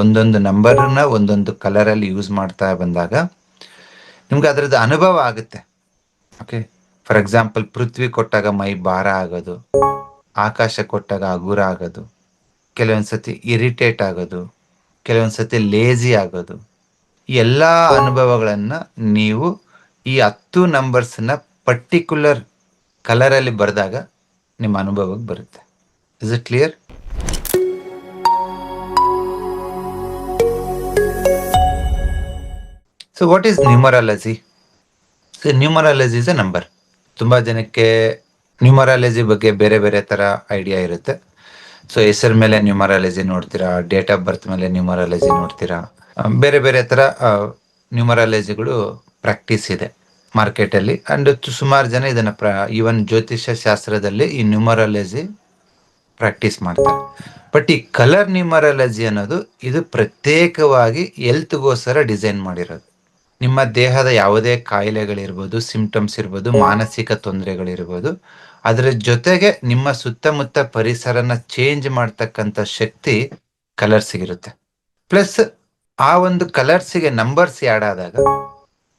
ಒಂದೊಂದು ನಂಬರ್ ನಂಬರ್ನ ಒಂದೊಂದು ಕಲರ್ ಅಲ್ಲಿ ಯೂಸ್ ಮಾಡ್ತಾ ಬಂದಾಗ ನಿಮ್ಗೆ ಅದರದ್ದು ಅನುಭವ ಆಗುತ್ತೆ. ಓಕೆ ಫಾರ್ ಎಕ್ಸಾಂಪಲ್ ಪೃಥ್ವಿ ಕೊಟ್ಟಾಗ ಮೈ ಭಾರ ಆಗೋದು, ಆಕಾಶ ಕೊಟ್ಟಾಗ ಹಗುರ ಆಗೋದು, ಕೆಲವೊಂದ್ಸತಿ ಇರಿಟೇಟ್ ಆಗೋದು, ಕೆಲವೊಂದ್ಸತಿ ಲೇಜಿ ಆಗೋದು ಎಲ್ಲ ಅನುಭವಗಳನ್ನ ನೀವು ಈ ಹತ್ತು ನಂಬರ್ಸ್ನ ಪರ್ಟಿಕ್ಯುಲರ್ ಕಲರಲ್ಲಿ ಬರೆದಾಗ ನಿಮ್ಮ ಅನುಭವಕ್ಕೆ ಬರುತ್ತೆ. Is it clear so what is numerology so numerology is a number ತುಂಬಾ ಜನಕ್ಕೆ ನ್ಯೂಮರಾಲಜಿ ಬಗ್ಗೆ ಬೇರೆ ಬೇರೆ ತರ ಐಡಿಯಾ ಇರುತ್ತೆ. ಸೊ ಹೆಸರ ಮೇಲೆ ನ್ಯೂಮರಾಲಜಿ ನೋಡ್ತೀರಾ ಡೇಟ್ ಆಫ್ ಬರ್ತ್ ಮೇಲೆ ನ್ಯೂಮರಾಲಜಿ ನೋಡ್ತೀರಾ ಬೇರೆ ಬೇರೆ ತರ ನ್ಯೂಮರಾಲಜಿಗಳು ಪ್ರಾಕ್ಟೀಸ್ ಇದೆ ಮಾರ್ಕೆಟ್ ಅಲ್ಲಿ. ಅಂಡ್ ಸುಮಾರು ಜನ ಇದನ್ನ ಈವನ್ ಜ್ಯೋತಿಷ್ಯ ಶಾಸ್ತ್ರದಲ್ಲಿ ಈ ನ್ಯೂಮರಾಲಜಿ ಪ್ರಾಕ್ಟೀಸ್ ಮಾಡ್ತಾರೆ. ಬಟ್ ಈ ಕಲರ್ ನ್ಯೂಮರಾಲಜಿ ಅನ್ನೋದು ಇದು ಪ್ರತ್ಯೇಕವಾಗಿ ಎಲ್ತ್ಗೋಸ್ಕರ ಡಿಸೈನ್ ಮಾಡಿರೋದು. ನಿಮ್ಮ ದೇಹದ ಯಾವುದೇ ಕಾಯಿಲೆಗಳಿರ್ಬೋದು ಸಿಂಪ್ಟಮ್ಸ್ ಇರ್ಬೋದು, ಮಾನಸಿಕ ತೊಂದರೆಗಳಿರ್ಬೋದು, ಅದರ ಜೊತೆಗೆ ನಿಮ್ಮ ಸುತ್ತಮುತ್ತ ಪರಿಸರನ ಚೇಂಜ್ ಮಾಡ್ತಕ್ಕಂಥ ಶಕ್ತಿ ಕಲರ್ಸಿಗಿರುತ್ತೆ ಪ್ಲಸ್ ಆ ಒಂದು ಕಲರ್ಸಿಗೆ ನಂಬರ್ಸ್ ಆ್ಯಡ್ ಆದಾಗ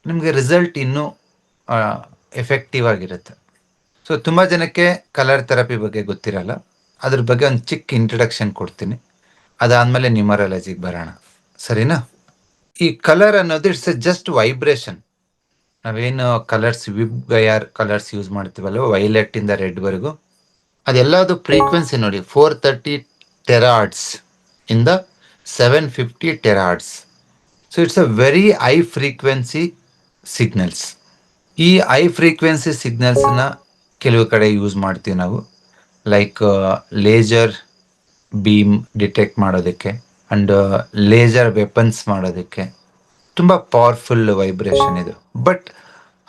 ನಿಮಗೆ ರಿಸಲ್ಟ್ ಇನ್ನೂ ಎಫೆಕ್ಟಿವ್ ಆಗಿರುತ್ತೆ. ಸೊ ತುಂಬ ಜನಕ್ಕೆ ಕಲರ್ ಥೆರಪಿ ಬಗ್ಗೆ ಗೊತ್ತಿರಲ್ಲ. ಅದ್ರ ಬಗ್ಗೆ ಒಂದು ಚಿಕ್ಕ ಇಂಟ್ರಡಕ್ಷನ್ ಕೊಡ್ತೀನಿ. ಅದಾದ್ಮೇಲೆ ನ್ಯೂಮರಾಲಜಿಗೆ ಬರೋಣ. ಸರಿನಾ? ಈ ಕಲರ್ ಅನ್ನೋದು ಇಟ್ಸ್ ಅ ಜಸ್ಟ್ ವೈಬ್ರೇಷನ್ ನಾವೇನು colours VIBGYOR colours use ಮಾಡ್ತೀವಲ್ವ? ವೈಲೆಟ್ ಇಂದ ರೆಡ್ ವರೆಗೂ. ಅದೆಲ್ಲದು ಫ್ರೀಕ್ವೆನ್ಸಿ ನೋಡಿ ಫೋರ್ ತರ್ಟಿ ಟೆರಾಡ್ಸ್ ಇಂದ seven fifty terahertz so it's a very high frequency signals ಈ ಹೈ ಫ್ರೀಕ್ವೆನ್ಸಿ ಸಿಗ್ನಲ್ಸ್ನ ಕೆಲವು ಕಡೆ ಯೂಸ್ ಮಾಡ್ತೀವಿ ನಾವು. ಲೈಕ್ ಲೇಜರ್ ಬೀಮ್ ಡಿಟೆಕ್ಟ್ ಮಾಡೋದಕ್ಕೆ. ಅಂಡ್ ಲೇಸರ್ ವೆಪನ್ಸ್ ಮಾಡೋದಕ್ಕೆ. ತುಂಬ ಪವರ್ಫುಲ್ ವೈಬ್ರೇಷನ್ ಇದು. ಬಟ್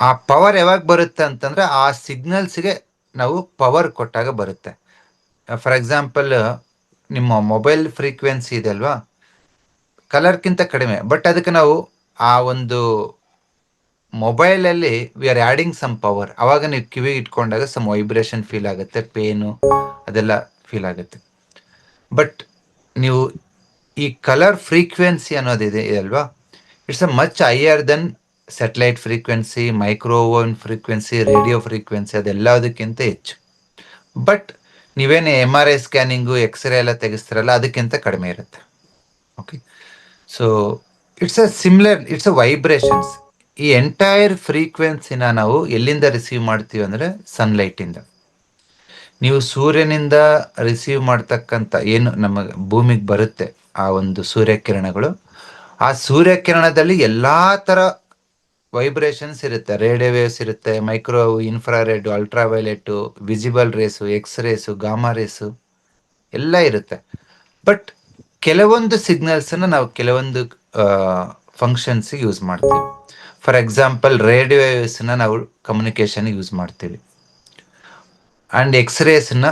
ಆ ಪವರ್ ಯಾವಾಗ ಬರುತ್ತೆ ಅಂತಂದ್ರೆ, ಆ ಸಿಗ್ನಲ್ಸ್ಗೆ ನಾವು ಪವರ್ ಕೊಟ್ಟಾಗ ಬರುತ್ತೆ. ಫಾರ್ ಎಕ್ಸಾಂಪಲ್ ನಿಮ್ಮ ಮೊಬೈಲ್ ಫ್ರೀಕ್ವೆನ್ಸಿ ಇದೆ ಅಲ್ವಾ? ಕಲರ್ಗಿಂತ ಕಡಿಮೆ. ಬಟ್ ಅದಕ್ಕೆ ನಾವು ಆ ಒಂದು ಮೊಬೈಲ್ ಅಲ್ಲಿ we are adding some power ಅವಾಗ ನೀವು ಕಿವಿ ಇಟ್ಕೊಂಡಾಗ ಸಮ್ ವೈಬ್ರೇಷನ್ ಫೀಲ್ ಆಗುತ್ತೆ ಪೇನು ಅದೆಲ್ಲ ಫೀಲ್ ಆಗುತ್ತೆ. ಬಟ್ ನೀವು ಈ ಕಲರ್ ಫ್ರೀಕ್ವೆನ್ಸಿ ಅನ್ನೋದಿದೆ ಅಲ್ವಾ? It's a much higher than satellite frequency microwave frequency radio frequency ಅದೆಲ್ಲದಕ್ಕಿಂತ ಹೆಚ್ಚು. ಬಟ್ ನೀವೇನು M R I scanning X ray ಎಲ್ಲ ತೆಗೆಸ್ತಿರಲ್ಲ, ಅದಕ್ಕಿಂತ ಕಡಿಮೆ ಇರುತ್ತೆ. Okay so it's a similar it's a vibrations ಈ ಎಂಟೈರ್ ಫ್ರೀಕ್ವೆನ್ಸಿನ ನಾವು ಎಲ್ಲಿಂದ ರಿಸೀವ್ ಮಾಡ್ತೀವಿ ಅಂದರೆ ಸನ್ಲೈಟಿಂದ ನೀವು ಸೂರ್ಯನಿಂದ ರಿಸೀವ್ ಮಾಡ್ತಕ್ಕಂಥ ಏನು ನಮ್ಮ ಭೂಮಿಗೆ ಬರುತ್ತೆ ಆ ಒಂದು ಸೂರ್ಯಕಿರಣಗಳು. ಆ ಸೂರ್ಯಕಿರಣದಲ್ಲಿ ಎಲ್ಲಾ ತರ ವೈಬ್ರೇಷನ್ಸ್ ಇರುತ್ತೆ. ರೇಡಿಯೋ ವೇವ್ಸ್ ಇರುತ್ತೆ micro infrared ultraviolet visible rays X rays gamma rays ಎಲ್ಲ ಇರುತ್ತೆ. ಬಟ್ ಕೆಲವೊಂದು ಸಿಗ್ನಲ್ಸ್ ಅನ್ನ ನಾವು ಕೆಲವೊಂದು ಫಂಕ್ಷನ್ಸ್ ಯೂಸ್ ಮಾಡ್ತೀವಿ. ಫಾರ್ ಎಕ್ಸಾಂಪಲ್ ರೇಡಿಯೋ ನ ನಾವು ಕಮ್ಯುನಿಕೇಷನ್ ಯೂಸ್ ಮಾಡ್ತೀವಿ. ಅಂಡ್ ಎಕ್ಸ್ರೇಸ್ನ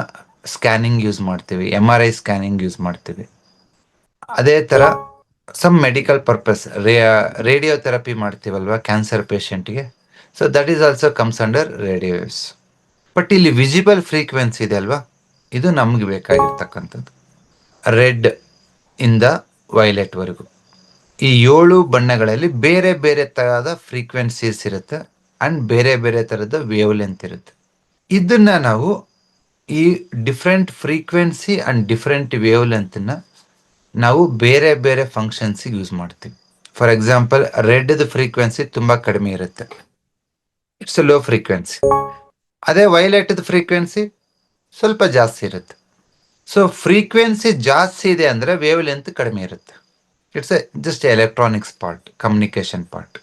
ಸ್ಕ್ಯಾನಿಂಗ್ ಯೂಸ್ ಮಾಡ್ತೀವಿ. M R I scanning use ಮಾಡ್ತೀವಿ. ಅದೇ ತರ some medical purpose radiotherapy ಮಾಡ್ತೀವಲ್ವಾ ಕ್ಯಾನ್ಸರ್ ಪೇಷಂಟ್ಗೆ so that is also comes under radios but ಇಲ್ಲಿ ವಿಸಿಬಲ್ ಫ್ರೀಕ್ವೆನ್ಸಿ ಇದೆ ಅಲ್ವಾ? ಇದು ನಮ್ಗೆ ಬೇಕಾಗಿರ್ತಕ್ಕಂಥದ್ದು. ರೆಡ್ ಇಂದ ವೈಲೆಟ್ ವರೆಗೂ. ಈ ಏಳು ಬಣ್ಣಗಳಲ್ಲಿ ಬೇರೆ ಬೇರೆ ತರಹದ ಫ್ರೀಕ್ವೆನ್ಸೀಸ್ ಇರುತ್ತೆ ಆ್ಯಂಡ್ ಬೇರೆ ಬೇರೆ ಥರದ ವೇವ್ ಲೆಂತ್ ಇರುತ್ತೆ. ಇದನ್ನು ನಾವು ಈ different frequency and different wave ಲೆಂತ್ನ ನಾವು ಬೇರೆ ಬೇರೆ ಫಂಕ್ಷನ್ಸ್ ಯೂಸ್ ಮಾಡ್ತೀವಿ. ಫಾರ್ ಎಕ್ಸಾಂಪಲ್ ರೆಡ್ ಫ್ರೀಕ್ವೆನ್ಸಿ ತುಂಬಾ ಕಡಿಮೆ ಇರುತ್ತೆ. ಇಟ್ಸ್ ಲೋ ಫ್ರೀಕ್ವೆನ್ಸಿ ಅದೇ ವೈಲೆಟ್ ಫ್ರೀಕ್ವೆನ್ಸಿ ಸ್ವಲ್ಪ ಜಾಸ್ತಿ ಇರುತ್ತೆ. ಸೊ ಫ್ರೀಕ್ವೆನ್ಸಿ ಜಾಸ್ತಿ ಇದೆ ಅಂದ್ರೆ ವೇವ್ ಲೆಂತ್ ಕಡಿಮೆ ಇರುತ್ತೆ. It's a just electronics part communication part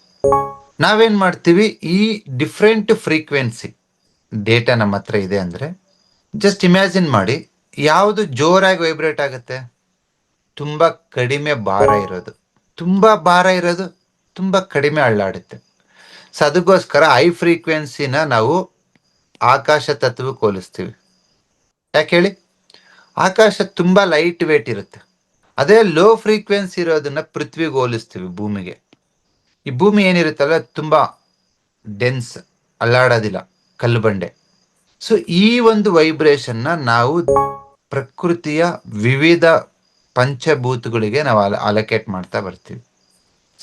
ನಾವೇನ್ ಮಾಡ್ತೀವಿ? ಈ ಡಿಫ್ರೆಂಟ್ ಫ್ರೀಕ್ವೆನ್ಸಿ ಡೇಟಾ ನಮ್ಮ ಹತ್ರ ಇದೆ ಅಂದ್ರೆ ಜಸ್ಟ್ ಇಮ್ಯಾಜಿನ್ ಮಾಡಿ, ಯಾವುದು ಜೋರಾಗಿ ವೈಬ್ರೇಟ್ ಆಗುತ್ತೆ? ತುಂಬಾ ಕಡಿಮೆ ಭಾರ ಇರೋದು. ತುಂಬಾ ಭಾರ ಇರೋದು, ತುಂಬಾ ಕಡಿಮೆ ಅಳ್ಳಾಡುತ್ತೆ. ಸೊ ಅದಕ್ಕೋಸ್ಕರ ಹೈ ಫ್ರೀಕ್ವೆನ್ಸಿನ ನಾವು ಆಕಾಶ ತತ್ವಕ್ಕೆ ಹೋಲಿಸ್ತೀವಿ ಯಾಕೆ ಹೇಳಿ? ಆಕಾಶ ತುಂಬಾ ಲೈಟ್ ವೇಟ್ ಇರುತ್ತೆ. ಅದೇ ಲೋ ಫ್ರೀಕ್ವೆನ್ಸಿ ಇರೋದನ್ನ ಪೃಥ್ವಿಗೆ ಹೋಲಿಸ್ತೀವಿ ಭೂಮಿಗೆ. ಈ ಭೂಮಿ ಏನಿರುತ್ತಲ್ಲ, ತುಂಬಾ ಡೆನ್ಸ್ ಅಲ್ಲಾಡೋದಿಲ್ಲ, ಕಲ್ಲು ಬಂಡೆ. ಸೊ ಈ ಒಂದು ವೈಬ್ರೇಷನ್ನ ನಾವು ಪ್ರಕೃತಿಯ ವಿವಿಧ ಪಂಚಭೂತಗಳಿಗೆ ನಾವು ಅಲ ಅಲೋಕೇಟ್ ಮಾಡ್ತಾ ಬರ್ತೀವಿ.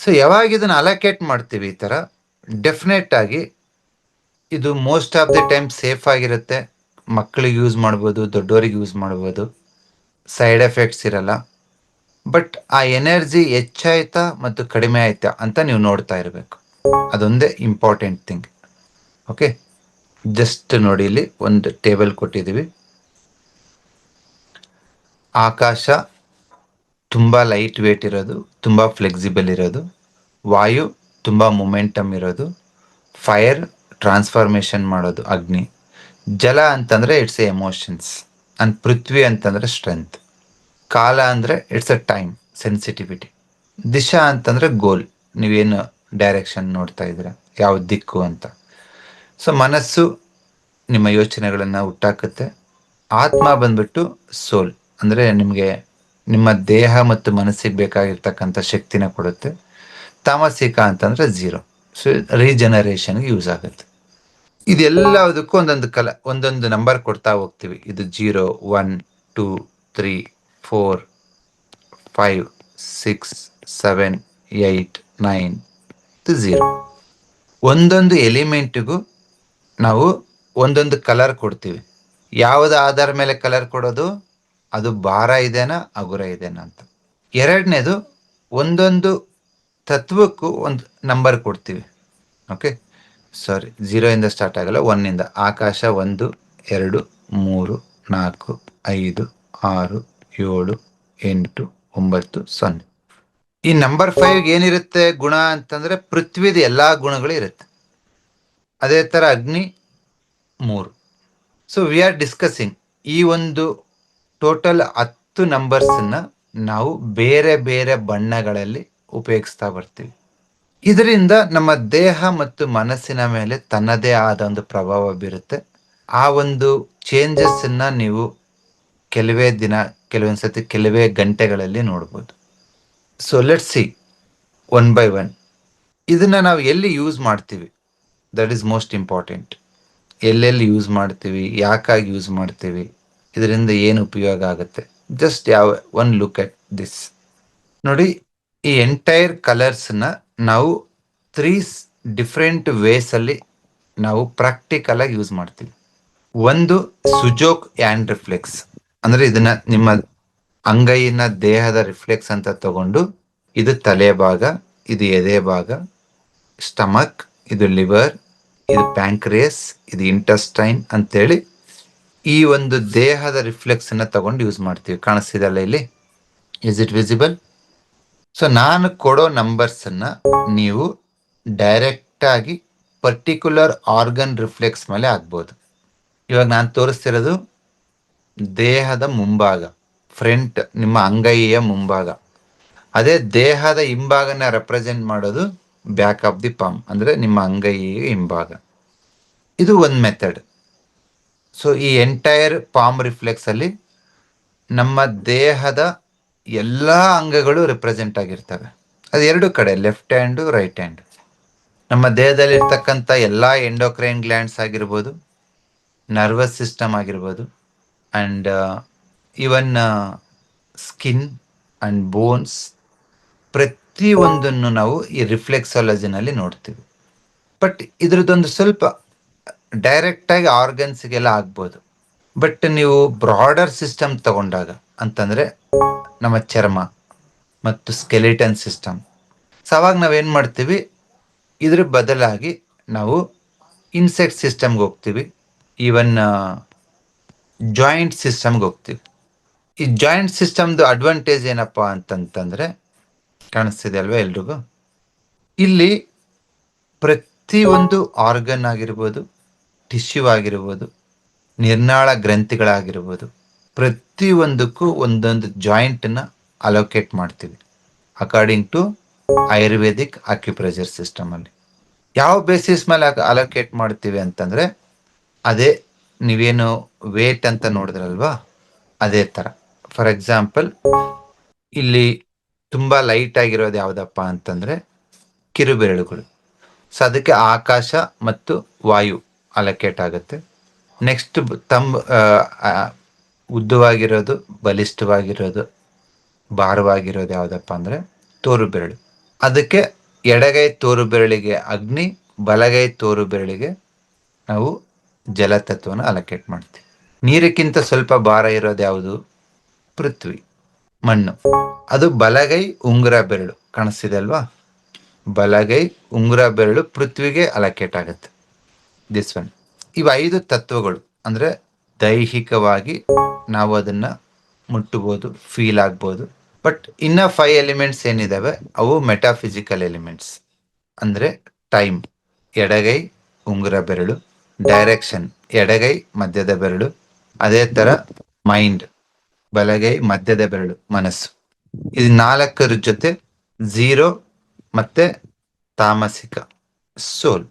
ಸೊ ಯಾವಾಗ ಇದನ್ನು ಅಲೋಕೇಟ್ ಮಾಡ್ತೀವಿ ಈ ಥರ ಡೆಫಿನೆಟ್ ಆಗಿ ಇದು most of the time safe ಆಗಿರುತ್ತೆ. ಮಕ್ಕಳಿಗೆ ಯೂಸ್ ಮಾಡ್ಬೋದು, ದೊಡ್ಡವರಿಗೆ ಯೂಸ್ ಮಾಡ್ಬೋದು. ಸೈಡ್ ಎಫೆಕ್ಟ್ಸ್ ಇರಲ್ಲ. ಬಟ್ ಆ ಎನರ್ಜಿ ಹೆಚ್ಚಾಯ್ತಾ ಮತ್ತು ಕಡಿಮೆ ಆಯ್ತಾ ಅಂತ ನೀವು ನೋಡ್ತಾ ಇರಬೇಕು. ಅದೊಂದೇ ಇಂಪಾರ್ಟೆಂಟ್ ಥಿಂಗ್ ಓಕೆ ಜಸ್ಟ್ ನೋಡಿ ಇಲ್ಲಿ ಒಂದು ಟೇಬಲ್ ಕೊಟ್ಟಿದ್ದೀವಿ. ಆಕಾಶ ತುಂಬ ಲೈಟ್ ವೇಟ್ ಇರೋದು, ತುಂಬ ಫ್ಲೆಕ್ಸಿಬಲ್ ಇರೋದು. ವಾಯು ತುಂಬ ಮೊಮೆಂಟಮ್ ಇರೋದು. ಫೈರ್ ಟ್ರಾನ್ಸ್ಫಾರ್ಮೇಷನ್ ಮಾಡೋದು ಅಗ್ನಿ. ಜಲ ಅಂತಂದರೆ ಇಟ್ಸ್ ಎ ಎಮೋಷನ್ಸ್ ಆ್ಯಂಡ್ ಪೃಥ್ವಿ ಅಂತಂದರೆ ಸ್ಟ್ರೆಂತ್ ಕಾಲ ಅಂದರೆ ಇಟ್ಸ್ ಅ ಟೈಮ್ ಸೆನ್ಸಿಟಿವಿಟಿ ದಿಶಾ ಅಂತಂದರೆ ಗೋಲ್ ನೀವೇನು ಡೈರೆಕ್ಷನ್ ನೋಡ್ತಾ ಇದ್ದೀರಾ? ಯಾವ ದಿಕ್ಕು ಅಂತ. ಸೊ ಮನಸ್ಸು ನಿಮ್ಮ ಯೋಚನೆಗಳನ್ನು ಹುಟ್ಟಾಕುತ್ತೆ. ಆತ್ಮ ಬಂದ್ಬಿಟ್ಟು ಸೋಲ್ ಅಂದರೆ ನಿಮಗೆ ನಿಮ್ಮ ದೇಹ ಮತ್ತು ಮನಸ್ಸಿಗೆ ಬೇಕಾಗಿರ್ತಕ್ಕಂಥ ಶಕ್ತಿನ ಕೊಡುತ್ತೆ. ತಾಮಸಿಕ ಅಂತಂದ್ರೆ ಝೀರೋ ಸೊ ರೀಜನರೇಷನ್ಗೆ ಯೂಸ್ ಆಗುತ್ತೆ. ಇದೆಲ್ಲದಕ್ಕೂ ಒಂದೊಂದು ಕಲ, ಒಂದೊಂದು ನಂಬರ್ ಕೊಡ್ತಾ ಹೋಗ್ತೀವಿ. ಇದು zero one two three four five six seven eight nine zero ಒಂದೊಂದು ಎಲಿಮೆಂಟಿಗೂ ನಾವು ಒಂದೊಂದು ಕಲರ್ ಕೊಡ್ತೀವಿ. ಯಾವುದು ಆಧಾರ ಮೇಲೆ ಕಲರ್ ಕೊಡೋದು? ಅದು ಭಾರ ಇದೆನಾ ಹಗುರ ಇದೆನಾ ಅಂತ. ಎರಡನೇದು, ಒಂದೊಂದು ತತ್ವಕ್ಕೂ ಒಂದು ನಂಬರ್ ಕೊಡ್ತೀವಿ. ಓಕೆ ಸಾರಿ ಇಂದ ಸ್ಟಾರ್ಟ್ ಆಗಲ್ಲ ಒನ್ನಿಂದ ಆಕಾಶ ಒಂದು, ಎರಡು, ಮೂರು, ನಾಲ್ಕು, ಐದು, ಆರು, ಏಳು, ಎಂಟು, ಒಂಬತ್ತು, ಸೊನ್ನೆ. ಈ ನಂಬರ್ ಫೈವ್ ಏನಿರುತ್ತೆ ಗುಣ ಅಂತಂದ್ರೆ ಪೃಥ್ವಿದ ಎಲ್ಲಾ ಗುಣಗಳು ಇರುತ್ತೆ. ಅದೇ ತರ ಅಗ್ನಿ, ಮೂರು. ಸೊ ವಿ ಆರ್ ಡಿಸ್ಕಸಿಂಗ್ ಈ ಒಂದು ಟೋಟಲ್ ಹತ್ತು ನಂಬರ್ಸನ್ನ ನಾವು ಬೇರೆ ಬೇರೆ ಬಣ್ಣಗಳಲ್ಲಿ ಉಪಯೋಗಿಸ್ತಾ ಬರ್ತೀವಿ. ಇದರಿಂದ ನಮ್ಮ ದೇಹ ಮತ್ತು ಮನಸ್ಸಿನ ಮೇಲೆ ತನ್ನದೇ ಆದ ಒಂದು ಪ್ರಭಾವ ಬೀರುತ್ತೆ. ಆ ಒಂದು ಚೇಂಜಸ್ ಅನ್ನ ನೀವು ಕೆಲವೇ ದಿನ, ಕೆಲವೊಂದು ಕೆಲವೊಂದ್ಸತಿ ಕೆಲವೇ ಗಂಟೆಗಳಲ್ಲಿ ನೋಡ್ಬೋದು. So let see one by one ಇದನ್ನ ನಾವು ಎಲ್ಲಿ ಯೂಸ್ ಮಾಡ್ತೀವಿ? ದಟ್ ಈಸ್ ಮೋಸ್ಟ್ ಇಂಪಾರ್ಟೆಂಟ್ ಎಲ್ಲೆಲ್ಲಿ ಯೂಸ್ ಮಾಡ್ತೀವಿ? ಯಾಕಾಗಿ ಯೂಸ್ ಮಾಡ್ತೀವಿ? ಇದರಿಂದ ಏನು ಉಪಯೋಗ ಆಗುತ್ತೆ? ಜಸ್ಟ್ ಯಾವ ಒನ್ ಲುಕ್ ಅಟ್ ದಿಸ್ ನೋಡಿ, ಈ ಎಂಟೈರ್ ಕಲರ್ಸ್ನ ನಾವು ತ್ರೀ ಡಿಫ್ರೆಂಟ್ ವೇಸಲ್ಲಿ ನಾವು ಪ್ರಾಕ್ಟಿಕಲ್ ಆಗಿ ಯೂಸ್ ಮಾಡ್ತೀವಿ. ಒಂದು ಸುಜೋಕ್ ಆ್ಯಂಡ್ ರಿಫ್ಲೆಕ್ಸ್ ಅಂದರೆ ಇದನ್ನ ನಿಮ್ಮ ಅಂಗೈನ ದೇಹದ ರಿಫ್ಲೆಕ್ಸ್ ಅಂತ ತಗೊಂಡು, ಇದು ತಲೆ ಭಾಗ, ಇದು ಎದೆ ಭಾಗ ಸ್ಟಮಕ್ ಇದು ಲಿವರ್ ಇದು ಪ್ಯಾಂಕ್ರಿಯಸ್ ಇದು ಇಂಟಸ್ಟೈನ್ ಅಂತೇಳಿ ಈ ಒಂದು ದೇಹದ ರಿಫ್ಲೆಕ್ಸ್ ಅನ್ನ ತಗೊಂಡು ಯೂಸ್ ಮಾಡ್ತೀವಿ. ಕಾಣಿಸ್ತಿದಲ್ಲ ಇಲ್ಲಿ? ಇಸ್ ಇಟ್ ವಿಸಿಬಲ್ ಸೊ ನಾನು ಕೊಡೋ ನಂಬರ್ಸ್ ಅನ್ನ ನೀವು ಡೈರೆಕ್ಟ್ ಆಗಿ ಪರ್ಟಿಕ್ಯುಲರ್ ಆರ್ಗನ್ ರಿಫ್ಲೆಕ್ಸ್ ಮೇಲೆ ಆಗ್ಬೋದು ಇವಾಗ ನಾನು ತೋರಿಸ್ತಿರೋದು ದೇಹದ ಮುಂಭಾಗ ಫ್ರಂಟ್ ನಿಮ್ಮ ಅಂಗೈಯ ಮುಂಭಾಗ. ಅದೇ ದೇಹದ ಹಿಂಭಾಗನ ರೆಪ್ರೆಸೆಂಟ್ ಮಾಡೋದು ಬ್ಯಾಕ್ ಆಫ್ ದಿ ಪಾಮ್ ಅಂದ್ರೆ ನಿಮ್ಮ ಅಂಗೈಯ ಹಿಂಭಾಗ. ಇದು ಒಂದು ಮೆಥಡ್ ಸೊ ಈ ಎಂಟೈರ್ ಪಾಮ್ ರಿಫ್ಲೆಕ್ಸ್ ಅಲ್ಲಿ ನಮ್ಮ ದೇಹದ ಎಲ್ಲ ಅಂಗಗಳು ರಿಪ್ರೆಸೆಂಟ್ ಆಗಿರ್ತವೆ. ಅದು ಎರಡು ಕಡೆ ಲೆಫ್ಟ್ ಹ್ಯಾಂಡು ರೈಟ್ ಹ್ಯಾಂಡ್ ನಮ್ಮ ದೇಹದಲ್ಲಿ ಇರ್ತಕ್ಕಂಥ ಎಲ್ಲ ಎಂಡೋಕ್ರೈನ್ ಗ್ಲ್ಯಾಂಡ್ಸ್ ಆಗಿರ್ಬೋದು ನರ್ವಸ್ ಸಿಸ್ಟಮ್ ಆಗಿರ್ಬೋದು and even skin and bones ಪ್ರತಿಯೊಂದನ್ನು ನಾವು ಈ ರಿಫ್ಲೆಕ್ಸಾಲಜಿನಲ್ಲಿ ನೋಡ್ತೀವಿ. ಬಟ್ ಇದ್ರದ್ದೊಂದು ಸ್ವಲ್ಪ ಡೈರೆಕ್ಟಾಗಿ ಆರ್ಗನ್ಸ್ಗೆಲ್ಲ ಆಗ್ಬೋದು. ಬಟ್ ನೀವು ಬ್ರಾಡರ್ ಸಿಸ್ಟಮ್ ತಗೊಂಡಾಗ ಅಂತಂದರೆ ನಮ್ಮ ಚರ್ಮ ಮತ್ತು ಸ್ಕೆಲಿಟನ್ ಸಿಸ್ಟಮ್. ಸೊ ಅವಾಗ ನಾವೇನು ಮಾಡ್ತೀವಿ? ಇದ್ರ ಬದಲಾಗಿ ನಾವು ಇನ್ಸೆಕ್ಟ್ ಸಿಸ್ಟಮ್ಗೆ ಹೋಗ್ತೀವಿ. ಈವನ್ ಜಾಯಿಂಟ್ ಸಿಸ್ಟಮ್ಗೆ ಹೋಗ್ತೀವಿ. ಈ ಜಾಯಿಂಟ್ ಸಿಸ್ಟಮ್ದು ಅಡ್ವಾಂಟೇಜ್ ಏನಪ್ಪ ಅಂತಂತಂದರೆ ಕಾಣಿಸ್ತಿದೆ ಅಲ್ವಾ ಎಲ್ರಿಗೂ? ಇಲ್ಲಿ ಪ್ರತಿಯೊಂದು ಆರ್ಗನ್ ಆಗಿರ್ಬೋದು ಟಿಶ್ಯೂ ಆಗಿರ್ಬೋದು ನಿರ್ನಾಳ ಗ್ರಂಥಿಗಳಾಗಿರ್ಬೋದು, ಪ್ರತಿಯೊಂದಕ್ಕೂ ಒಂದೊಂದು ಜಾಯಿಂಟನ್ನು ಅಲೋಕೇಟ್ ಮಾಡ್ತೀವಿ. ಅಕಾರ್ಡಿಂಗ್ ಟು ಆಯುರ್ವೇದಿಕ್ ಸಿಸ್ಟಮ್ ಸಿಸ್ಟಮಲ್ಲಿ ಯಾವ ಬೇಸಿಸ್ ಮೇಲೆ ಅಲೋಕೇಟ್ ಮಾಡ್ತೀವಿ ಅಂತಂದರೆ, ಅದೇ ನೀವೇನು ವೇಟ್ ಅಂತ ನೋಡಿದ್ರಲ್ವಾ? ಅದೇ ಥರ ಫಾರ್ ಎಕ್ಸಾಂಪಲ್ ಇಲ್ಲಿ ತುಂಬ ಲೈಟ್ ಆಗಿರೋದು ಯಾವುದಪ್ಪ ಅಂತಂದರೆ ಕಿರುಬೆರಳುಗಳು. ಸೊ ಅದಕ್ಕೆ ಆಕಾಶ ಮತ್ತು ವಾಯು. ಅಲೋಕೇಟ್ ಆಗುತ್ತೆ. ನೆಕ್ಸ್ಟ್ ತಮ್ ಉದ್ದವಾಗಿರೋದು, ಬಲಿಷ್ಠವಾಗಿರೋದು, ಭಾರವಾಗಿರೋದು ಯಾವುದಪ್ಪ ಅಂದರೆ ತೋರು ಬೆರಳು. ಅದಕ್ಕೆ ಎಡಗೈ ತೋರು ಬೆರಳಿಗೆ ಅಗ್ನಿ, ಬಲಗೈ ತೋರು ಬೆರಳಿಗೆ ನಾವು ಜಲತತ್ವನ ಅಲೋಕೇಟ್ ಮಾಡ್ತೀವಿ. ನೀರಕ್ಕಿಂತ ಸ್ವಲ್ಪ ಭಾರ ಇರೋದು ಯಾವುದು? ಪೃಥ್ವಿ, ಮಣ್ಣು. ಅದು ಬಲಗೈ ಉಂಗುರ ಬೆರಳು. ಕಾಣಿಸ್ತಿದೆ ಅಲ್ವಾ? ಬಲಗೈ ಉಂಗುರ ಬೆರಳು ಪೃಥ್ವಿಗೆ ಅಲೋಕೇಟ್ ಆಗುತ್ತೆ. ದಿಸ್ ಒನ್ ಇವು ಐದು ತತ್ವಗಳು. ಅಂದರೆ ದೈಹಿಕವಾಗಿ ನಾವು ಅದನ್ನ ಮುಟ್ಟಬಹುದು ಫೀಲ್ ಆಗ್ಬೋದು. ಬಟ್ ಇನ್ನ ಫೈವ್ ಎಲಿಮೆಂಟ್ಸ್ ಏನಿದಾವೆ? ಅವು ಮೆಟಾಫಿಸಿಕಲ್ ಎಲಿಮೆಂಟ್ಸ್ ಅಂದರೆ ಟೈಮ್ ಎಡಗೈ, ಉಂಗುರ ಬೆರಳು ಡೈರೆಕ್ಷನ್ ಎಡಗೈ, ಮಧ್ಯದ ಬೆರಳು. ಅದೇ ತರ ಮೈಂಡ್ ಬಲಗೈ, ಮಧ್ಯದ ಬೆರಳು, ಮನಸ್ಸು. ಇದು ನಾಲ್ಕರ ಜೊತೆ ಝೀರೋ ಮತ್ತೆ ತಾಮಸಿಕ ಸೋಲ್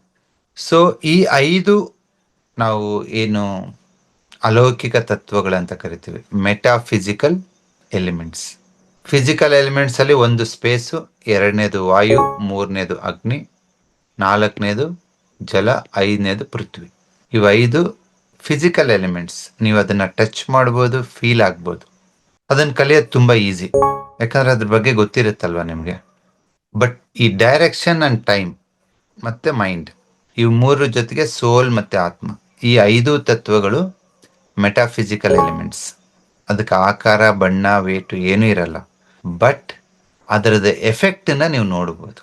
ಸೊ ಈ ಐದು ನಾವು ಏನು ಅಲೌಕಿಕ ತತ್ವಗಳಂತ ಕರಿತೀವಿ. ಮೆಟಾಫಿಸಿಕಲ್ ಎಲಿಮೆಂಟ್ಸ್ ಫಿಸಿಕಲ್ ಎಲಿಮೆಂಟ್ಸ್ ಅಲ್ಲಿ ಒಂದು ಸ್ಪೇಸು ಎರಡನೇದು ವಾಯು, ಮೂರನೇದು ಅಗ್ನಿ, ನಾಲ್ಕನೇದು ಜಲ, ಐದನೇದು ಪೃಥ್ವಿ. ಇವೈದು ಫಿಸಿಕಲ್ ಎಲಿಮೆಂಟ್ಸ್ ನೀವು ಅದನ್ನ ಟಚ್ ಮಾಡ್ಬೋದು ಫೀಲ್ ಆಗ್ಬೋದು. ಅದನ್ನ ಕಲಿಯೋದು ತುಂಬಾ ಈಸಿ ಯಾಕಂದ್ರೆ ಅದ್ರ ಬಗ್ಗೆ ಗೊತ್ತಿರುತ್ತಲ್ವಾ ನಿಮಗೆ? ಬಟ್ ಈ ಡೈರೆಕ್ಷನ್ ಅಂಡ್ ಟೈಮ್ ಮತ್ತೆ ಮೈಂಡ್ ಇವು ಮೂರು ಜೊತೆಗೆ ಸೋಲ್ ಮತ್ತೆ ಆತ್ಮ. ಈ ಐದು ತತ್ವಗಳು ಮೆಟಾಫಿಸಿಕಲ್ ಎಲಿಮೆಂಟ್ಸ್ ಅದಕ್ಕೆ ಆಕಾರ, ಬಣ್ಣ ವೇಟು ಏನೂ ಇರಲ್ಲ. ಬಟ್ ಅದರದ ಎಫೆಕ್ಟನ್ನ ನೀವು ನೋಡ್ಬೋದು.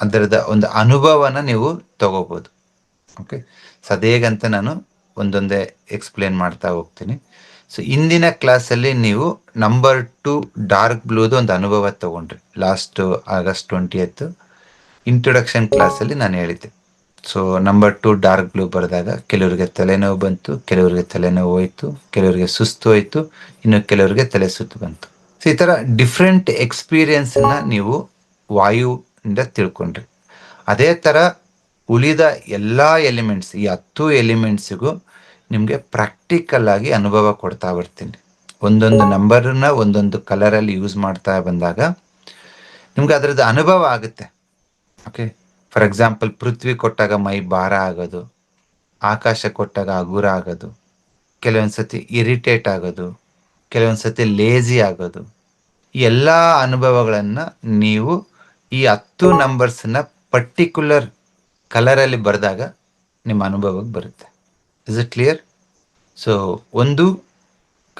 ಅದರದ ಒಂದು ಅನುಭವನ ನೀವು ತಗೋಬೋದು. ಓಕೆ ಸೊ ಅದೇಗಂತ ನಾನು ಒಂದೊಂದೇ ಎಕ್ಸ್ಪ್ಲೇನ್ ಮಾಡ್ತಾ ಹೋಗ್ತೀನಿ. ಸೊ ಇಂದಿನ ಕ್ಲಾಸಲ್ಲಿ ನೀವು ನಂಬರ್ ಟು ಡಾರ್ಕ್ ಬ್ಲೂದು ಒಂದು ಅನುಭವ ತಗೊಂಡ್ರಿ. ಲಾಸ್ಟ್ ಆಗಸ್ಟ್ ಟ್ವೆಂಟಿ ಇಂಟ್ರೊಡಕ್ಷನ್ ಕ್ಲಾಸಲ್ಲಿ ನಾನು ಹೇಳಿದ್ದೆ. So number two dark blue ಬರೆದಾಗ ಕೆಲವರಿಗೆ ತಲೆನೋವು ಬಂತು, ಕೆಲವರಿಗೆ ತಲೆನೋವು ಹೋಯ್ತು, ಕೆಲವರಿಗೆ ಸುಸ್ತು ಹೋಯ್ತು, ಇನ್ನು ಕೆಲವರಿಗೆ ತಲೆ ಸುತ್ತು ಬಂತು. ಸೊ ಈ ಥರ ಡಿಫ್ರೆಂಟ್ ಎಕ್ಸ್ಪೀರಿಯನ್ಸನ್ನ ನೀವು ವಾಯುವಿಂದ ತಿಳ್ಕೊಂಡ್ರಿ. ಅದೇ ಥರ ಉಳಿದ ಎಲ್ಲ ಎಲಿಮೆಂಟ್ಸ್ ಈ ಹತ್ತು ಎಲಿಮೆಂಟ್ಸಿಗೂ ನಿಮಗೆ ಪ್ರಾಕ್ಟಿಕಲ್ ಆಗಿ ಅನುಭವ ಕೊಡ್ತಾ ಬರ್ತೀನಿ. ಒಂದೊಂದು ನಂಬರ್ನ ಒಂದೊಂದು ಕಲರಲ್ಲಿ ಯೂಸ್ ಮಾಡ್ತಾ ಬಂದಾಗ ನಿಮ್ಗೆ ಅದರದ್ದು ಅನುಭವ ಆಗುತ್ತೆ. ಓಕೆ ಫಾರ್ ಎಕ್ಸಾಂಪಲ್ ಪೃಥ್ವಿ ಕೊಟ್ಟಾಗ ಮೈ ಭಾರ ಆಗೋದು, ಆಕಾಶ ಕೊಟ್ಟಾಗ ಹಗುರ ಆಗೋದು ಕೆಲವೊಂದ್ಸತಿ ಇರಿಟೇಟ್ ಆಗೋದು ಕೆಲವೊಂದ್ಸತಿ ಲೇಜಿ ಆಗೋದು. ಎಲ್ಲ ಅನುಭವಗಳನ್ನು ನೀವು ಈ ಹತ್ತು ನಂಬರ್ಸ್ನ ಪರ್ಟಿಕ್ಯುಲರ್ ಕಲರಲ್ಲಿ ಬರೆದಾಗ ನಿಮ್ಮ ಅನುಭವಕ್ಕೆ ಬರುತ್ತೆ. ಇಸ್ ಇಟ್ ಕ್ಲಿಯರ್ ಸೊ ಒಂದು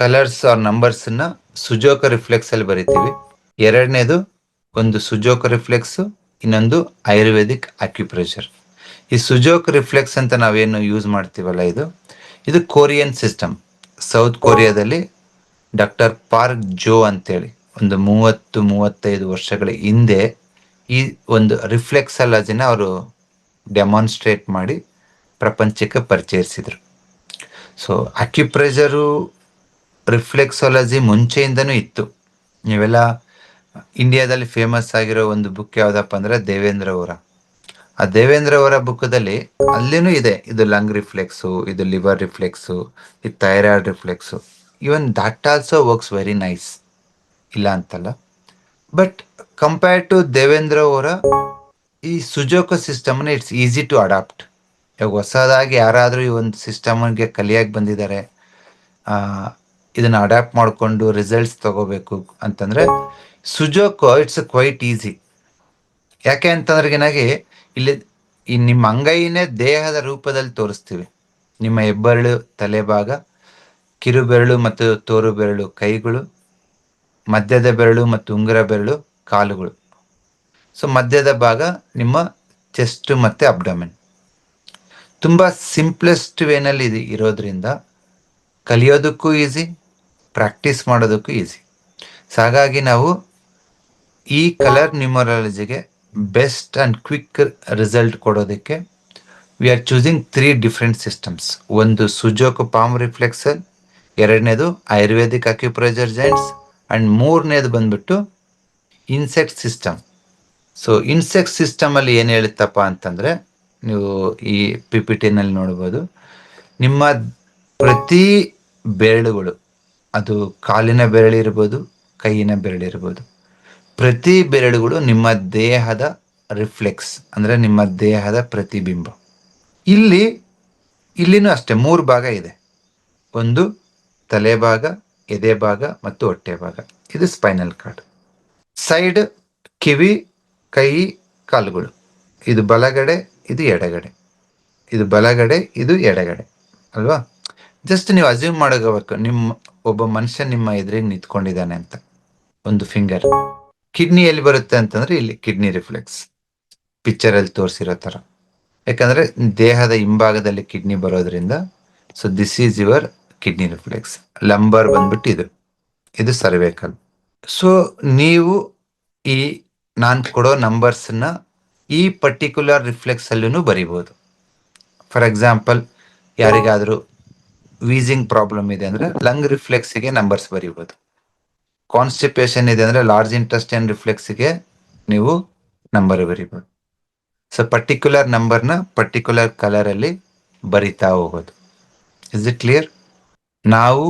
ಕಲರ್ಸ್ ಆರ್ ನಂಬರ್ಸನ್ನು ಸುಜೋಕ ರಿಫ್ಲೆಕ್ಸ್ ಅಲ್ಲಿ ಬರಿತೀವಿ. ಎರಡನೇದು ಒಂದು ಸುಜೋಕ ರಿಫ್ಲೆಕ್ಸ್ ಇನ್ನೊಂದು ಆಯುರ್ವೇದಿಕ್ ಅಕ್ಯುಪ್ರೆಷರ್ ಈ ಸುಜೋಕ್ ರಿಫ್ಲೆಕ್ಸ್ ಅಂತ ನಾವೇನು ಯೂಸ್ ಮಾಡ್ತೀವಲ್ಲ ಇದು? ಇದು ಕೊರಿಯನ್ ಸಿಸ್ಟಮ್ ಸೌತ್ ಕೊರಿಯಾದಲ್ಲಿ ಡಾಕ್ಟರ್ ಪಾರ್ಕ್ ಜೋ ಅಂತೇಳಿ ಒಂದು ಮೂವತ್ತು, ಮೂವತ್ತೈದು ವರ್ಷಗಳ ಹಿಂದೆ ಈ ಒಂದು ರಿಫ್ಲೆಕ್ಸಾಲಜಿನ ಅವರು ಡೆಮಾನ್ಸ್ಟ್ರೇಟ್ ಮಾಡಿ ಪ್ರಪಂಚಕ್ಕೆ ಪರಿಚಯಿಸಿದರು. ಸೊ ಅಕ್ಯುಪ್ರೆಷರು ರಿಫ್ಲೆಕ್ಸಾಲಜಿ ಮುಂಚೆಯಿಂದನೂ ಇತ್ತು. ನೀವೆಲ್ಲ ಇಂಡಿಯಾದಲ್ಲಿ ಫೇಮಸ್ ಆಗಿರೋ ಒಂದು ಬುಕ್ ಯಾವ್ದಪ್ಪ ಅಂದ್ರೆ ದೇವೇಂದ್ರ ಅವರ. ಆ ದೇವೇಂದ್ರ ಅವರ ಬುಕ್ದಲ್ಲಿ ಅಲ್ಲಿನೂ ಇದೆ. ಇದು ಲಂಗ್ ರಿಫ್ಲೆಕ್ಸು ಇದು ಲಿವರ್ ರಿಫ್ಲೆಕ್ಸು ಇದು thyroid reflex even that also works very nice ಇಲ್ಲ ಅಂತಲ್ಲ. ಬಟ್ ಕಂಪೇರ್ ಟು ದೇವೇಂದ್ರ ಅವರ, ಈ ಸುಜೋಕ ಸಿಸ್ಟಮ್ನ ಇಟ್ಸ್ ಈಸಿ ಟು ಅಡಾಪ್ಟ್ ಇವಾಗ ಹೊಸದಾಗಿ ಯಾರಾದರೂ ಈ ಒಂದು ಸಿಸ್ಟಮ್ಗೆ ಕಲಿಯಾಗಿ ಬಂದಿದ್ದಾರೆ ಇದನ್ನ ಅಡಾಪ್ಟ್ ಮಾಡಿಕೊಂಡು ರಿಸಲ್ಟ್ಸ್ ತಗೋಬೇಕು ಅಂತಂದ್ರೆ ಸುಜೋಕೋ ಇಟ್ಸ್ ಕ್ವೈಟ್ ಈಸಿ ಯಾಕೆ ಅಂತಂದ್ರೆ ಏನಾಗಿ, ಇಲ್ಲಿ ಈ ನಿಮ್ಮ ಅಂಗೈನೇ ದೇಹದ ರೂಪದಲ್ಲಿ ತೋರಿಸ್ತೀವಿ. ನಿಮ್ಮ ಹೆಬ್ಬೆರಳು, ತಲೆಭಾಗ, ಕಿರುಬೆರಳು ಕಿರು ಬೆರಳು ಮತ್ತು ತೋರು ಬೆರಳು ಕೈಗಳು, ಮಧ್ಯದ ಬೆರಳು ಮತ್ತು ಉಂಗುರ ಬೆರಳು ಕಾಲುಗಳು. ಸೊ ಮಧ್ಯದ ಭಾಗ ನಿಮ್ಮ ಚೆಸ್ಟ್ ಮತ್ತು ಅಬ್ಡಮೆನ್ ತುಂಬ ಸಿಂಪ್ಲೆಸ್ಟ್ ವೇನಲ್ಲಿ ಇದು ಇರೋದ್ರಿಂದ ಕಲಿಯೋದಕ್ಕೂ ಈಸಿ ಪ್ರಾಕ್ಟೀಸ್ ಮಾಡೋದಕ್ಕೂ ಈಸಿ ಸೊ ಹಾಗಾಗಿ ನಾವು ಈ ಕಲರ್ ನ್ಯೂಮರಾಲಜಿಗೆ ಬೆಸ್ಟ್ ಅಂಡ್ ಕ್ವಿಕ್ ರಿಸಲ್ಟ್ ಕೊಡೋದಕ್ಕೆ we are choosing three different systems ಒಂದು ಸುಜೋಕು ಪಾಮ್ ರಿಫ್ಲೆಕ್ಸಲ್ ಎರಡನೇದು ಆಯುರ್ವೇದಿಕ್ ಅಕ್ಯುಪ್ರೆಜರ್ ಜೈಂಟ್ಸ್ ಅಂಡ್ ಮೂರನೇದು ಬಂದ್ಬಿಟ್ಟು insect system so insect system ಅಲ್ಲಿ ಏನು ಹೇಳುತ್ತಪ್ಪ ಅಂತಂದ್ರೆ, ನೀವು ಈ ಪಿ ಪಿ ಟಿನಲ್ಲಿ ನೋಡ್ಬೋದು. ನಿಮ್ಮ ಪ್ರತಿ ಬೆರಳುಗಳು, ಅದು ಕಾಲಿನ ಬೆರಳಿರ್ಬೋದು ಕೈಯಿನ ಬೆರಳಿರ್ಬೋದು ಪ್ರತಿ ಬೆರಳುಗಳು ನಿಮ್ಮ ದೇಹದ ರಿಫ್ಲೆಕ್ಸ್, ಅಂದರೆ ನಿಮ್ಮ ದೇಹದ ಪ್ರತಿಬಿಂಬ. ಇಲ್ಲಿ, ಇಲ್ಲಿನೂ ಅಷ್ಟೇ, ಮೂರು ಭಾಗ ಇದೆ. ಒಂದು, ತಲೆ ಭಾಗ, ಎದೆ ಭಾಗ ಮತ್ತು ಹೊಟ್ಟೆ ಭಾಗ. ಇದು ಸ್ಪೈನಲ್ ಕಾರ್ಡ್ ಸೈಡ್, ಕಿವಿ, ಕೈ, ಕಾಲುಗಳು. ಇದು ಬಲಗಡೆ, ಇದು ಎಡಗಡೆ. ಇದು ಬಲಗಡೆ, ಇದು ಎಡಗಡೆ. ಅಲ್ವಾ? ಜಸ್ಟ್ ನೀವು ಅಸ್ಯೂಮ್ ಮಾಡೋಗಬೇಕು ನಿಮ್ಮ, ಒಬ್ಬ ಮನುಷ್ಯ ನಿಮ್ಮ ಎದುರಿಗೆ ನಿಂತ್ಕೊಂಡಿದ್ದಾನೆ ಅಂತ. ಒಂದು ಫಿಂಗರ್ ಕಿಡ್ನಿ ಎಲ್ಲಿ ಬರುತ್ತೆ ಅಂತಂದ್ರೆ ಇಲ್ಲಿ ಕಿಡ್ನಿ ರಿಫ್ಲೆಕ್ಸ್. ಪಿಕ್ಚರ್ ಅಲ್ಲಿ ತೋರಿಸಿರೋ ತರ. ಯಾಕಂದ್ರೆ ದೇಹದ ಹಿಂಭಾಗದಲ್ಲಿ ಕಿಡ್ನಿ ಬರೋದ್ರಿಂದ so this is your kidney reflex. Lumbar ಬಂದ್ಬಿಟ್ಟು ಇದು. ಇದು ಸರ್ವೇಕಲ್ ಸೊ ನೀವು ಈ ನಾನು ಕೊಡೋ ನಂಬರ್ಸ್ನ ಈ ಪರ್ಟಿಕ್ಯುಲರ್ ರಿಫ್ಲೆಕ್ಸ್ ಅಲ್ಲೂ ಬರಿಬೋದು. ಫಾರ್ ಎಕ್ಸಾಂಪಲ್ ಯಾರಿಗಾದರೂ ವೀಸಿಂಗ್ ಪ್ರಾಬ್ಲಮ್ ಇದೆ ಅಂದ್ರೆ ಲಂಗ್ ರಿಫ್ಲೆಕ್ಸ್ಗೆ ನಂಬರ್ಸ್ ಬರಿಬೋದು. ಕಾನ್ಸ್ಟಿಪೇಷನ್ ಇದೆ ಅಂದ್ರೆ ಲಾರ್ಜ್ ಇಂಟೆಸ್ಟೈನ್ ರಿಫ್ಲೆಕ್ಸ್ಗೆ ನೀವು ನಂಬರ್ ಬರಿಬೋದು. ಸೊ ಪರ್ಟಿಕ್ಯುಲರ್ ನಂಬರ್ನ ಪರ್ಟಿಕ್ಯುಲರ್ ಕಲರ್ ಅಲ್ಲಿ ಬರಿತಾ ಹೋಗೋದು. ಇಸ್ ಇಟ್ ಕ್ಲಿಯರ್ ನಾವು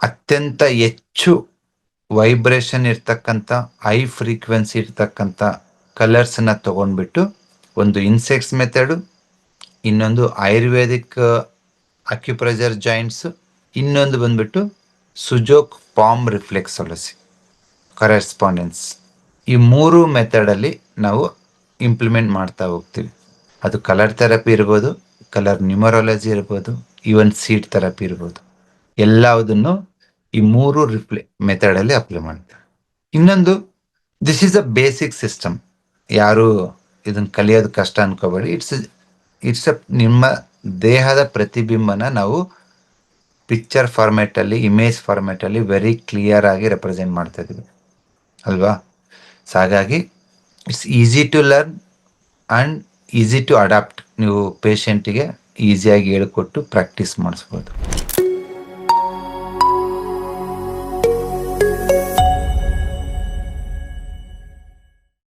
ಅತ್ಯಂತ ಹೆಚ್ಚು ವೈಬ್ರೇಷನ್ ಇರ್ತಕ್ಕಂಥ ಹೈ ಫ್ರೀಕ್ವೆನ್ಸಿ ಇರ್ತಕ್ಕಂಥ ಕಲರ್ಸ್ನ ತಗೊಂಡ್ಬಿಟ್ಟು ಒಂದು ಇನ್ಸೆಕ್ಟ್ಸ್ ಮೆಥಡು ಇನ್ನೊಂದು ಆಯುರ್ವೇದಿಕ್ ಅಕ್ಯುಪ್ರೆಷರ್ ಜಾಯಿಂಟ್ಸ್ ಇನ್ನೊಂದು ಬಂದ್ಬಿಟ್ಟು ಸುಜೋಕ್ ಪಾಮ್ ರಿಫ್ಲೆಕ್ಸಾಲಜಿ ಕರೆಸ್ಪಾಂಡೆನ್ಸ್. ಈ ಮೂರು ಮೆಥಡಲ್ಲಿ ನಾವು ಇಂಪ್ಲಿಮೆಂಟ್ ಮಾಡ್ತಾ ಹೋಗ್ತೀವಿ. ಅದು ಕಲರ್ ಥೆರಪಿ ಇರ್ಬೋದು ಕಲರ್ ನ್ಯೂಮರಾಲಜಿ ಇರ್ಬೋದು ಈವನ್ ಸೀಟ್ ಥೆರಪಿ ಇರ್ಬೋದು. ಎಲ್ಲದನ್ನು ಈ ಮೂರು ರಿಪ್ಲೆ ಮೆಥಡಲ್ಲಿ ಅಪ್ಲೈ ಮಾಡ್ತಾರೆ ಇನ್ನೊಂದು this is a basic system ಯಾರು ಇದನ್ನು ಕಲಿಯೋದು ಕಷ್ಟ ಅನ್ಕೋಬೇಡಿ. ಇಟ್ಸ್ ಇಟ್ಸ್ ಅ ನಿಮ್ಮ ದೇಹದ ಪ್ರತಿಬಿಂಬನ ನಾವು ಪಿಕ್ಚರ್ ಫಾರ್ಮ್ಯಾಟ್ ಅಲ್ಲಿ ಇಮೇಜ್ ಫಾರ್ಮ್ಯಾಟ್ ಅಲ್ಲಿ ವೆರಿ ಕ್ಲಿಯರ್ ಆಗಿ ರೆಪ್ರೆಸೆಂಟ್ ಮಾಡ್ತಾ ಇದ್ದೀವಿ. ಅಲ್ವಾ? ಸೊ ಹಾಗಾಗಿ it's easy to learn and easy to adapt ನೀವು ಪೇಷಂಟಿಗೆ ಈಸಿಯಾಗಿ ಹೇಳ್ಕೊಟ್ಟು ಪ್ರಾಕ್ಟೀಸ್ ಮಾಡಿಸ್ಬೋದು.